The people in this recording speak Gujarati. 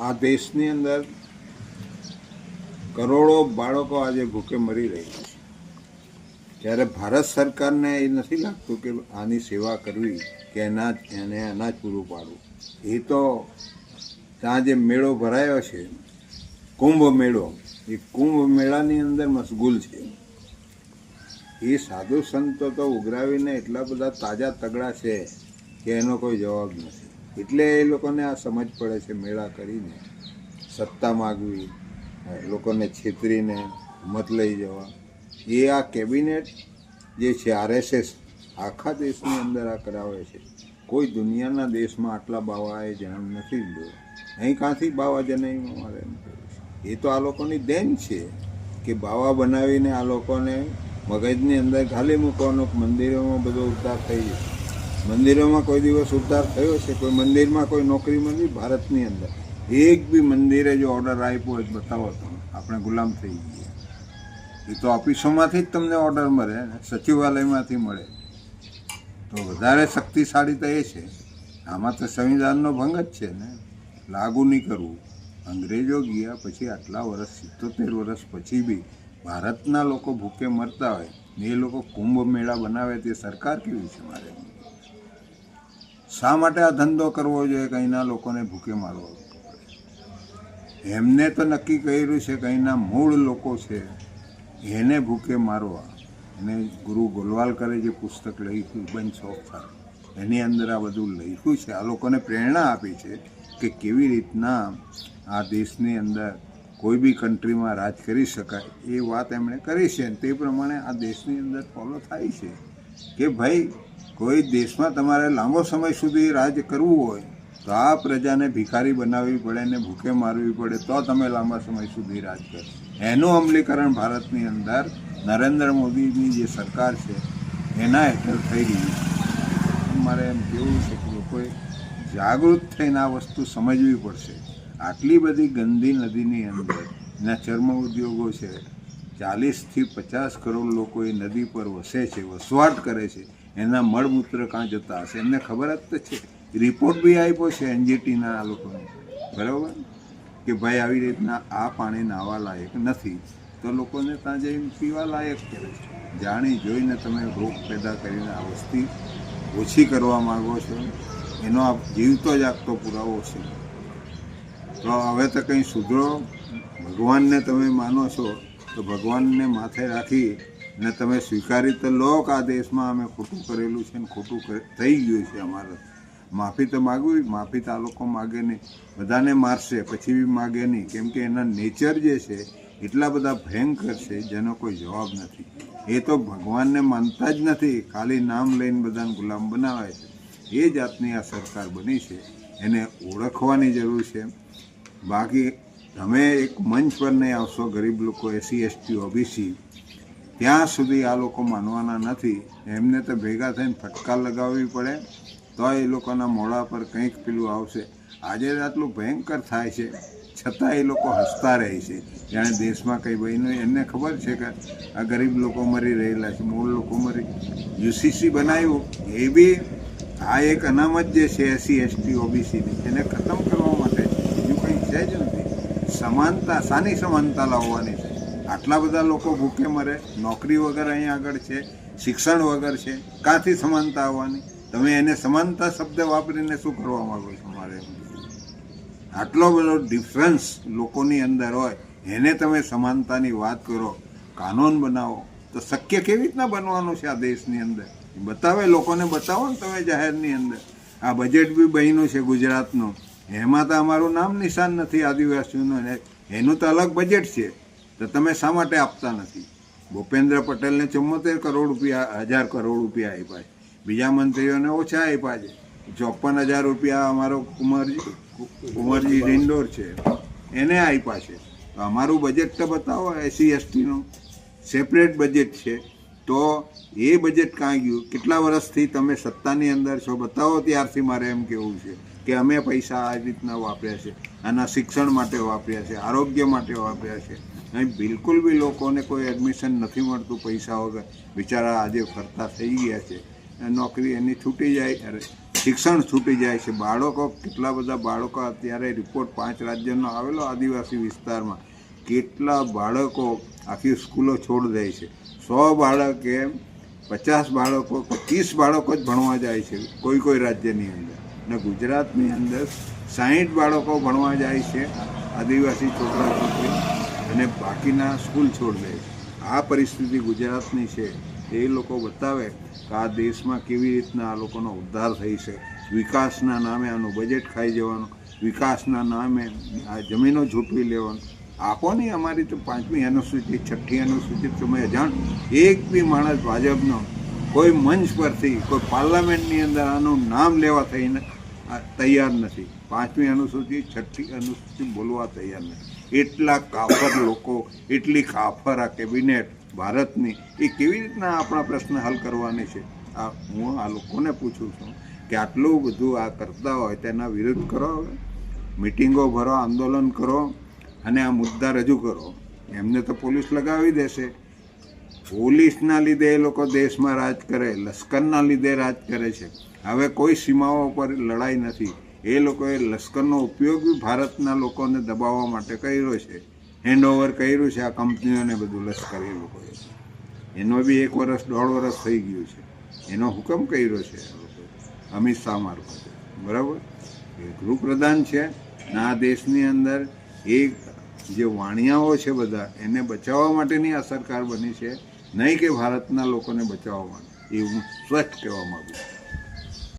આ દેશની અંદર કરોડો બાળકો આજે ભૂખે મરી રહી છે. ત્યારે ભારત સરકારને એ નથી લાગતું કે આની સેવા કરવી કે અનાજ એને અનાજ પૂરું પાડવું. એ તો ત્યાં જે મેળો ભરાયો છે, કુંભ મેળો, એ કુંભ મેળાની અંદર મશગુલ છે. એ સાધુ સંતો તો ઉઘરાવીને એટલા બધા તાજા તગડા છે કે એનો કોઈ જવાબ નથી. એટલે એ લોકોને આ સમજ પડે છે મેળા કરીને. સત્તા માગવી લોકોને છેતરીને મત લઈ જવા. એ આ કેબિનેટ જે છે, આરએસએસ આખા દેશની અંદર આ કરાવે છે. કોઈ દુનિયાના દેશમાં આટલા બાવાએ જન્મ નથી લીધો. અહીં કાંથી બાવા જન્મ મારે. એ તો આ લોકોની દેન છે કે બાવા બનાવીને આ લોકોને મગજની અંદર ખાલી મૂકવાનો, મંદિરોમાં બધો ઉદ્ધાર થઈ જશે. મંદિરોમાં કોઈ દિવસ ઉદ્ધાર થયો છે, કોઈ મંદિરમાં કોઈ નોકરી મળી, ભારતની અંદર. એક બી મંદિરે જો ઓર્ડર આપ્યો હોય બતાવો તમે. આપણે ગુલામ થઈ ગયા એ તો ઓફિસોમાંથી જ તમને ઓર્ડર મળે, સચિવાલયમાંથી મળે. તો વધારે શક્તિશાળી તો એ છે. આમાં તો સંવિધાનનો ભંગ જ છે ને. લાગુ નહીં કરવું. અંગ્રેજો ગયા પછી આટલા વર્ષ, સિત્તોતેર વર્ષ પછી બી ભારતના લોકો ભૂખે મરતા હોય ને એ લોકો કુંભ મેળા બનાવે તે સરકાર કેવી છે મારે? શા માટે આ ધંધો કરવો જોઈએ કંઈના લોકોને ભૂખે મારવો? એમને તો નક્કી કર્યું છે કે અહીંના મૂળ લોકો છે, એને ભૂખે મારવા. એને ગુરુ ગોલવાલકરે જે પુસ્તક લખ્યું બંચ ઓફ એની અંદર આ બધું લખ્યું છે. આ લોકોને પ્રેરણા આપી છે કે કેવી રીતના આ દેશની અંદર કોઈ બી કન્ટ્રીમાં રાજ કરી શકાય. એ વાત એમણે કરી છે તે પ્રમાણે આ દેશની અંદર ફોલો થાય છે. કે ભાઈ, કોઈ દેશમાં તમારે લાંબો સમય સુધી રાજ કરવું હોય, તો આ પ્રજાને ભિખારી બનાવવી પડે ને ભૂખે મારવી પડે, તો તમે લાંબા સમય સુધી રાજ કરો એનું અમલીકરણ ભારતની અંદર નરેન્દ્ર મોદીની જે સરકાર છે, એના હેઠળ થઈ રહ્યું છે. મારે એમ કેવું છે કે લોકોએ જાગૃત થઈને આ વસ્તુ સમજવી પડશે. આટલી બધી ગંદી નદીની અંદર એના ચર્મ ઉદ્યોગો છે ચાલીસથી પચાસ કરોડ લોકો એ નદી પર વસે છે, વસવાટ કરે છે, એના મળમૂત્ર કાં જતા હશે? એમને ખબર જ તો છે. રિપોર્ટ બી આપ્યો છે એનજીટીના આ લોકોને. બરાબર? કે ભાઈ આવી રીતના આ પાણી નાહવા લાયક નથી. તો લોકોને ત્યાં જઈને પીવા લાયક કરે છે. જાણી જોઈને તમે રોગ પેદા કરીને આ વસ્તી ઓછી કરવા માગો છો. એનો આ જીવતો જ આગતો પુરાવો છે. તો હવે તો કંઈ સુધરો? ભગવાનને તમે માનો છો. તો ભગવાનને માથે રાખી ને તમે સ્વીકારી તો લો કે આ દેશમાં અમે ખોટું કરેલું છે ને ખોટું થઈ ગયું છે અમારે. માફી તો માગવી, માફી તો આ લોકો માગે નહીં. બધાને મારશે, પછી બી માગે નહીં. કેમ કે એના નેચર જે છે, એટલા બધા ભયંકર છે, જેનો કોઈ જવાબ નથી. એ તો ભગવાનને માનતા જ નથી. ખાલી નામ લઈને બધાને ગુલામ બનાવે છે. એ જાતની આ સરકાર બની છે. એને ઓળખવાની જરૂર છે. બાકી તમે એક મંચ પર નહીં આવશો, ગરીબ લોકો એસી એસટી ઓબીસી ત્યાં સુધી આ લોકો માનવાના નથી. એમને તો ભેગા થઈને ફટકાર લગાવવી પડે, તો એ લોકોના મોઢા પર કંઈક પેલું આવશે. આજે આટલું ભયંકર થાય છે, છતાં એ લોકો હસતા રહે છે. જાણે દેશમાં કંઈ બન્યું એમને ખબર છે કે આ ગરીબ લોકો મરી રહેલા છે, મૂળ લોકો મરી. યુસીસી બનાવ્યું, એ બી આ એક અનામત જે છે એસી એસટી ઓબીસીની એને ખતમ કરવા માટે બીજું કંઈ છે જ નથી સમાનતા સાની સમાનતા લાવવાની છે? આટલા બધા લોકો ભૂખે મરે, નોકરી વગર અહીં આગળ છે, શિક્ષણ વગર છે, કાંથી સમાનતા આવવાની? તમે એને સમાનતા શબ્દ વાપરીને શું કરવા માગો છો મારે? આટલો બધો ડિફરન્સ લોકોની અંદર હોય, એને તમે સમાનતાની વાત કરો, કાનૂન બનાવો, તો શક્ય કેવી રીતના બનવાનું છે આ દેશની અંદર? બતાવે, લોકોને બતાવો ને તમે જાહેરની અંદર. આ બજેટ બી બન્યું છે ગુજરાતનું. એમાં તો અમારું નામ નિશાન નથી આદિવાસીઓનું એનું તો અલગ બજેટ છે. તો તમે શા માટે આપતા નથી? ભૂપેન્દ્ર પટેલને ચુમ્મોતેર કરોડ રૂપિયા, હજાર કરોડ રૂપિયા આપ્યા છે. બીજા મંત્રીઓને ઓછા આપ્યા છે. ચોપન હજાર રૂપિયા અમારો કુંવરજી કુંવરજી રિંડોર છે. એને આપ્યા છે. તો અમારું બજેટ તો બતાવો એસસી એસટીનું. સેપરેટ બજેટ છે. તો એ બજેટ કાં ગયું? કેટલા વર્ષથી તમે સત્તાની અંદર છો? બતાવો ત્યારથી મારે એમ કેવું છે. કે અમે પૈસા આ રીતના વાપર્યા છે, આના શિક્ષણ માટે વાપર્યા છે, આરોગ્ય માટે વાપર્યા છે. અહીં બિલકુલ બી લોકોને કોઈ એડમિશન નથી મળતું પૈસા વગર. બિચારા આજે ફરતા થઈ ગયા છે. નોકરી એની છૂટી જાય, અરે શિક્ષણ છૂટી જાય છે. બાળકો, કેટલા બધા બાળકો અત્યારે રિપોર્ટ પાંચ રાજ્યનો આવેલો આદિવાસી વિસ્તારમાં. કેટલા બાળકો આખી સ્કૂલો છોડ દે છે. સો બાળકે પચાસ બાળકો ત્રીસ બાળકો જ ભણવા જાય છે કોઈ કોઈ રાજ્યની અંદર. ને ગુજરાતની અંદર સાહીઠ બાળકો ભણવા જાય છે, આદિવાસી છોકરા છોકરી, અને બાકીના સ્કૂલ છોડ દે આ પરિસ્થિતિ ગુજરાતની છે. એ લોકો બતાવે કે આ દેશમાં કેવી રીતના આ લોકોનો ઉદ્ધાર થઈ છે. વિકાસના નામે આનું બજેટ ખાઈ જવાનું, વિકાસના નામે આ જમીનો ઝૂંટવી લેવાનું. આપો નહીં અમારી તો પાંચમી અનુસૂચિત છઠ્ઠી અનુસૂચિત તમે જાણ એક બી માણસ ભાજપનો કોઈ મંચ પરથી, કોઈ પાર્લામેન્ટની અંદર આનું નામ લેવા થઈને તૈયાર નથી. પાંચમી અનુસૂચિ, છઠ્ઠી અનુસૂચિ બોલવા તૈયાર નથી. એટલા કાફર લોકો, એટલી કાફર આ કેબિનેટ ભારતની, એ કેવી રીતના આપણા પ્રશ્ન હલ કરવાની છે? આ હું આ લોકોને પૂછું છું કે આટલું બધું આ કરતા હોય તેના વિરુદ્ધ કરો હવે. મિટિંગો ભરો, આંદોલન કરો અને આ મુદ્દા રજૂ કરો. એમને તો પોલીસ લગાવી દેશે. પોલીસના લીધે એ લોકો દેશમાં રાજ કરે, લશ્કરના લીધે રાજ કરે છે. હવે કોઈ સીમાઓ પર લડાઈ નથી. એ લોકોએ લશ્કરનો ઉપયોગ બી ભારતના લોકોને દબાવવા માટે કર્યો છે. હેન્ડઓવર કર્યું છે આ કંપનીઓને બધું લશ્કર એ લોકોએ. એનો બી એક વર્ષ દોઢ વર્ષ થઈ ગયું છે. એનો હુકમ કર્યો છે અમિત શાહ મારફતે. બરાબર? એ ગૃહપ્રધાન છે. આ દેશની અંદર એ જે વાણિયાઓ છે બધા, એને બચાવવા માટેની આ સરકાર બની છે. નહીં કે ભારતના લોકોને બચાવવા માટે. એ હું સ્પષ્ટ કહેવા માગું છું.